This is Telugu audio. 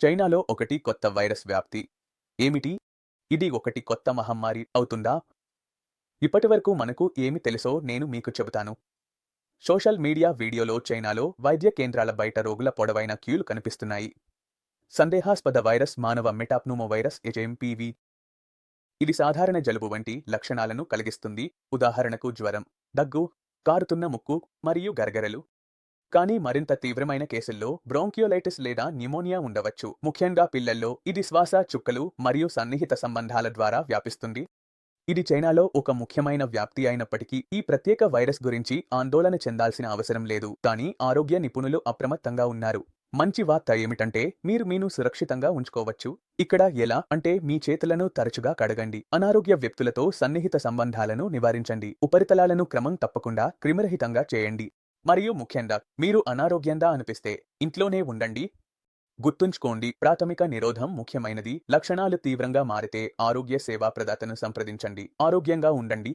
చైనాలో ఒకటి కొత్త వైరస్ వ్యాప్తి. ఏమిటి? ఇది ఒకటి కొత్త మహమ్మారి అవుతుందా? ఇప్పటివరకు మనకు ఏమి తెలుసో నేను మీకు చెబుతాను. సోషల్ మీడియా వీడియోలో చైనాలో వైద్య కేంద్రాల బయట రోగుల పొడవైన క్యూలు కనిపిస్తున్నాయి. సందేహాస్పద వైరస్ మానవ మెటాప్నూమో వైరస్ ఎజెంపీవి ఇది సాధారణ జలుబు వంటి లక్షణాలను కలిగిస్తుంది. ఉదాహరణకు జ్వరం దగ్గు కారుతున్న ముక్కు మరియు గరగరలు. కానీ మరింత తీవ్రమైన కేసుల్లో బ్రోంకియోలైటిస్ లేదా న్యూమోనియా ఉండవచ్చు. ముఖ్యంగా పిల్లల్లో ఇది శ్వాస చుక్కలు మరియు సన్నిహిత సంబంధాల ద్వారా వ్యాపిస్తుంది. ఇది చైనాలో ఒక ముఖ్యమైన వ్యాప్తి అయినప్పటికీ ఈ ప్రత్యేక వైరస్ గురించి ఆందోళన చెందాల్సిన అవసరం లేదు. కానీ ఆరోగ్య నిపుణులు అప్రమత్తంగా ఉన్నారు. మంచి వార్త ఏమిటంటే మీరు మీను సురక్షితంగా ఉంచుకోవచ్చు. ఇక్కడ ఎలా అంటే మీ చేతులను తరచుగా కడగండి. అనారోగ్య వ్యక్తులతో సన్నిహిత సంబంధాలను నివారించండి. ఉపరితలాలను క్రమం తప్పకుండా క్రిమిరహితంగా చేయండి. మరియు ముఖ్యంగా మీరు అనారోగ్యంగా అనిపిస్తే ఇంట్లోనే ఉండండి. గుర్తుంచుకోండి ప్రాథమిక నిరోధం ముఖ్యమైనది. లక్షణాలు తీవ్రంగా మారితే ఆరోగ్య సేవా ప్రదాతను సంప్రదించండి. ఆరోగ్యంగా ఉండండి.